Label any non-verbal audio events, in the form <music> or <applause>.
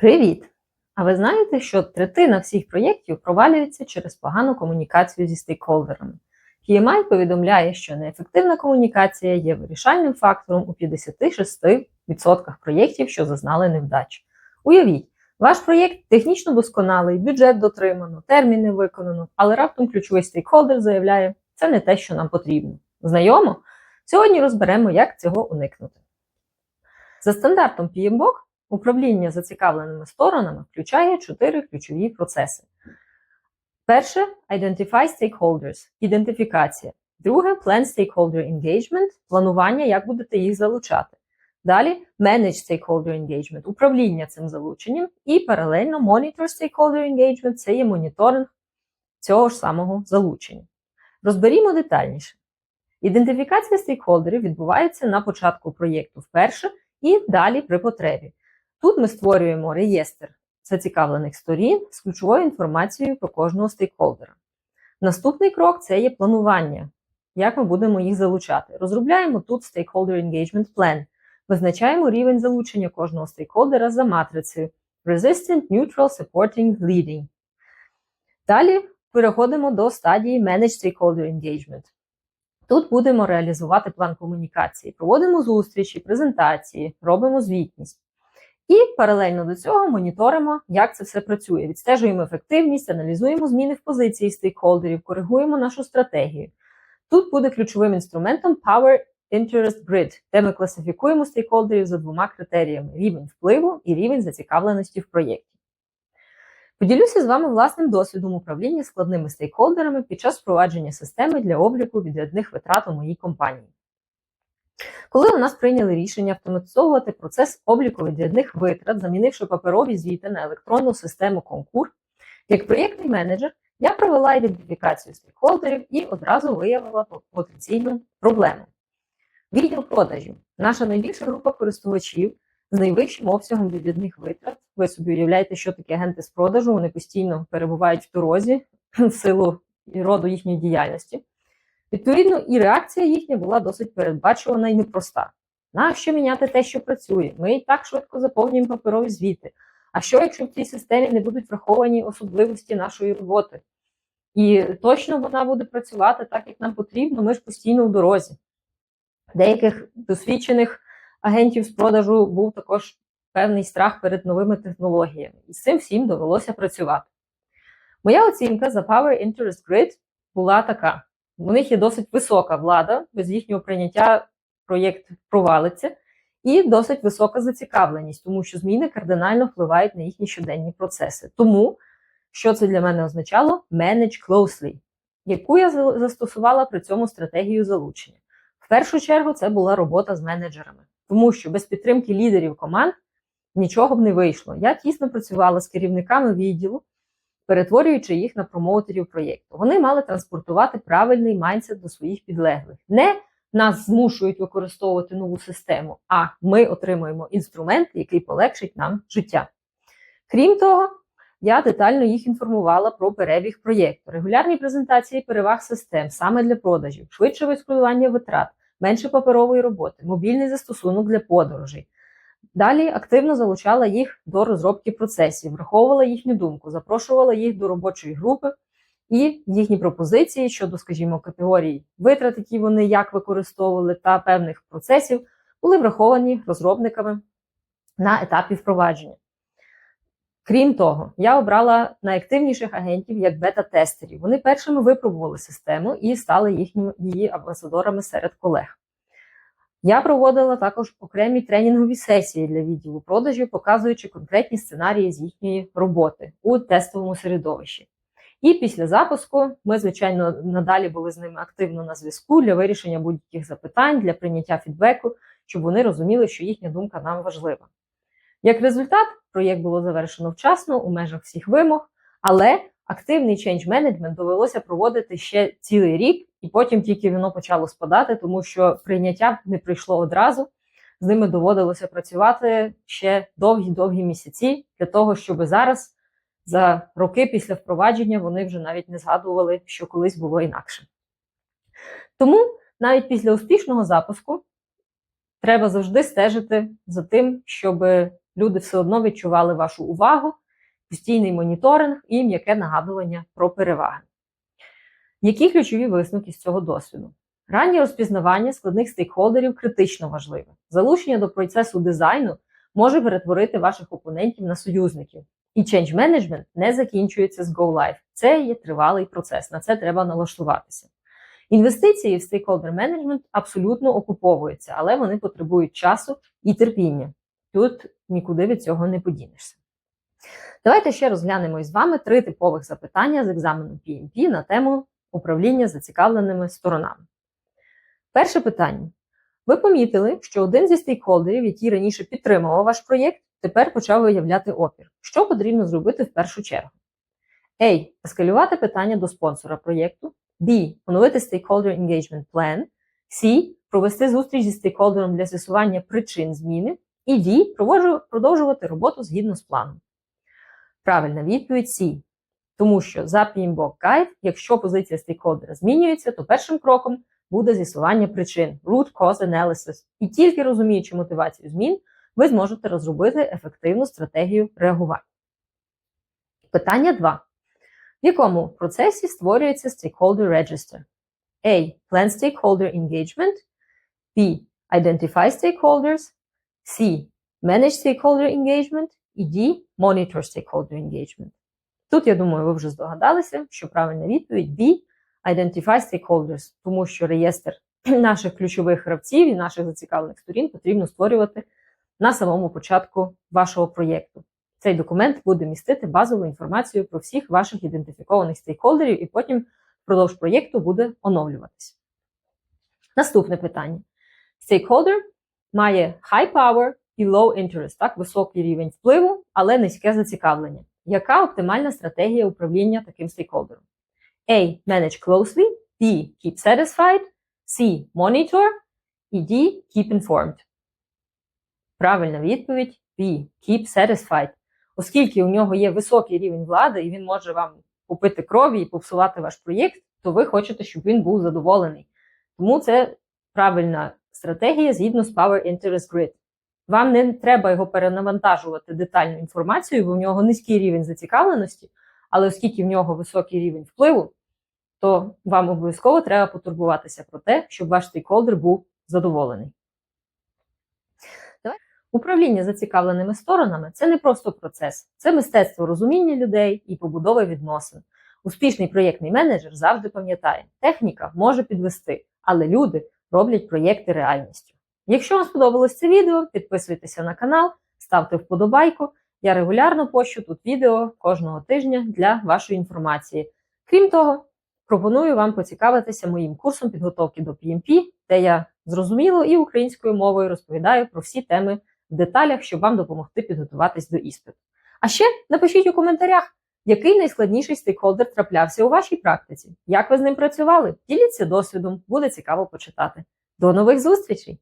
Привіт! А ви знаєте, що третина всіх проєктів провалюється через погану комунікацію зі стейкхолдерами? PMI повідомляє, що неефективна комунікація є вирішальним фактором у 56% проєктів, що зазнали невдач. Уявіть, ваш проєкт технічно досконалий, бюджет дотримано, терміни виконано, але раптом ключовий стейкхолдер заявляє, це не те, що нам потрібно. Знайомо? Сьогодні розберемо, як цього уникнути. За стандартом PMBOK Управління зацікавленими сторонами включає чотири ключові процеси. Перше Identify stakeholders ідентифікація. Друге Plan Stakeholder Engagement планування, як будете їх залучати. Далі Manage Stakeholder Engagement управління цим залученням. І паралельно Monitor Stakeholder Engagement це є моніторинг цього ж самого залучення. Розберімо детальніше. Ідентифікація стейкхолдерів відбувається на початку проєкту вперше і далі при потребі. Тут ми створюємо реєстр зацікавлених сторін з ключовою інформацією про кожного стейкхолдера. Наступний крок це є планування, як ми будемо їх залучати. Розробляємо тут Stakeholder Engagement Plan, визначаємо рівень залучення кожного стейкхолдера за матрицею Resistant, Neutral, Supporting, Leading. Далі переходимо до стадії Manage Stakeholder Engagement. Тут будемо реалізувати план комунікації, проводимо зустрічі, презентації, робимо звітність. І паралельно до цього моніторимо, як це все працює. Відстежуємо ефективність, аналізуємо зміни в позиції стейкхолдерів, коригуємо нашу стратегію. Тут буде ключовим інструментом Power Interest Grid, де ми класифікуємо стейкхолдерів за двома критеріями: рівень впливу і рівень зацікавленості в проєкті. Поділюся з вами власним досвідом управління складними стейкхолдерами під час впровадження системи для обліку відрядних витрат у моїй компанії. Коли у нас прийняли рішення автоматизовувати процес обліку відрядних витрат, замінивши паперові звіти на електронну систему конкур, як проєктний менеджер, я провела ідентифікацію стейкхолдерів і одразу виявила потенційну проблему. Відділ продажів наша найбільша група користувачів з найвищим обсягом відрядних витрат. Ви собі уявляєте, що таке агенти з продажу, вони постійно перебувають в дорозі в силу роду їхньої діяльності. Відповідно, і реакція їхня була досить передбачувана і непроста. Нащо міняти те, що працює? Ми і так швидко заповнюємо паперові звіти. А що, якщо в цій системі не будуть враховані особливості нашої роботи? І точно вона буде працювати так, як нам потрібно, ми ж постійно в дорозі. Деяких досвідчених агентів з продажу був також певний страх перед новими технологіями, і з цим всім довелося працювати. Моя оцінка за Power Interest Grid була така: у них є досить висока влада, без їхнього прийняття проєкт провалиться, і досить висока зацікавленість, тому що зміни кардинально впливають на їхні щоденні процеси. Тому, що це для мене означало, manage closely, яку я застосувала при цьому стратегію залучення. В першу чергу це була робота з менеджерами, тому що без підтримки лідерів команд нічого б не вийшло. Я тісно працювала з керівниками відділу перетворюючи їх на промоутерів проєкту. Вони мали транспортувати правильний майндсет до своїх підлеглих. Не нас змушують використовувати нову систему, а ми отримуємо інструмент, який полегшить нам життя. Крім того, я детально їх інформувала про перебіг проєкту, регулярні презентації переваг систем саме для продажів, швидше вискладування витрат, менше паперової роботи, мобільний застосунок для подорожей. Далі активно залучала їх до розробки процесів, враховувала їхню думку, запрошувала їх до робочої групи і їхні пропозиції щодо, скажімо, категорій витрат, які вони як використовували, та певних процесів, були враховані розробниками на етапі впровадження. Крім того, я обрала найактивніших агентів як бета-тестерів. Вони першими випробували систему і стали їхніми її амбасадорами серед колег. Я проводила також окремі тренінгові сесії для відділу продажів, показуючи конкретні сценарії з їхньої роботи у тестовому середовищі. І після запуску ми, звичайно, надалі були з ними активно на зв'язку для вирішення будь-яких запитань, для прийняття фідбеку, щоб вони розуміли, що їхня думка нам важлива. Як результат, проєкт було завершено вчасно у межах всіх вимог, але активний change management довелося проводити ще цілий рік, і потім тільки воно почало спадати, тому що прийняття не прийшло одразу. З ними доводилося працювати ще довгі-довгі місяці для того, щоб зараз, за роки після впровадження, вони вже навіть не згадували, що колись було інакше. Тому навіть після успішного запуску треба завжди стежити за тим, щоб люди все одно відчували вашу увагу, постійний моніторинг і м'яке нагадування про переваги. Які ключові висновки з цього досвіду? Раннє розпізнавання складних стейкхолдерів критично важливе. Залучення до процесу дизайну може перетворити ваших опонентів на союзників. І change management не закінчується з Go Live. Це є тривалий процес, на це треба налаштуватися. Інвестиції в стейкхолдер менеджмент абсолютно окуповуються, але вони потребують часу і терпіння. Тут нікуди від цього не подінешся. Давайте ще розглянемо із вами три типових запитання з екзамену PMP на тему управління зацікавленими сторонами. Перше питання. Ви помітили, що один зі стейкхолдерів, який раніше підтримував ваш проєкт, тепер почав виявляти опір. Що потрібно зробити в першу чергу? A. Ескалювати питання до спонсора проєкту. B. Оновити Stakeholder Engagement Plan. C. Провести зустріч зі стейкхолдером для з'ясування причин зміни. І D. Продовжувати роботу згідно з планом. Правильна відповідь C. Тому що за PMBOK Guide, якщо позиція стейкхолдера змінюється, то першим кроком буде з'ясування причин root cause analysis. І тільки розуміючи мотивацію змін, ви зможете розробити ефективну стратегію реагування. Питання 2. В якому процесі створюється Stakeholder Register? A. Plan Stakeholder Engagement. B. Identify Stakeholders. C. Manage Stakeholder Engagement. І D. Monitor Stakeholder Engagement. Тут, я думаю, ви вже здогадалися, що правильна відповідь B. Identify Stakeholders, тому що реєстр <clears throat> наших ключових гравців і наших зацікавлених сторін потрібно створювати на самому початку вашого проєкту. Цей документ буде містити базову інформацію про всіх ваших ідентифікованих стейкхолдерів і потім впродовж проєкту буде оновлюватися. Наступне питання. Стейкхолдер має high power і low interest, так, високий рівень впливу, але низьке зацікавлення. Яка оптимальна стратегія управління таким стейкхолдером? A. Manage closely. B. Keep satisfied. C. Monitor. І D. Keep informed. Правильна відповідь B. Keep satisfied. Оскільки у нього є високий рівень влади, і він може вам купити крові і попсувати ваш проєкт, то ви хочете, щоб він був задоволений. Тому це правильна стратегія згідно з Power Interest Grid. Вам не треба його перенавантажувати детальною інформацією, бо в нього низький рівень зацікавленості, але оскільки в нього високий рівень впливу, то вам обов'язково треба потурбуватися про те, щоб ваш стейкхолдер був задоволений. Управління зацікавленими сторонами це не просто процес, це мистецтво розуміння людей і побудови відносин. Успішний проєктний менеджер завжди пам'ятає, техніка може підвести, але люди роблять проєкти реальністю. Якщо вам сподобалось це відео, підписуйтеся на канал, ставте вподобайку. Я регулярно пощу тут відео кожного тижня для вашої інформації. Крім того, пропоную вам поцікавитися моїм курсом підготовки до PMP, де я зрозуміло і українською мовою розповідаю про всі теми в деталях, щоб вам допомогти підготуватись до іспиту. А ще напишіть у коментарях, який найскладніший стейкхолдер траплявся у вашій практиці, як ви з ним працювали. Діліться досвідом, буде цікаво почитати. До нових зустрічей!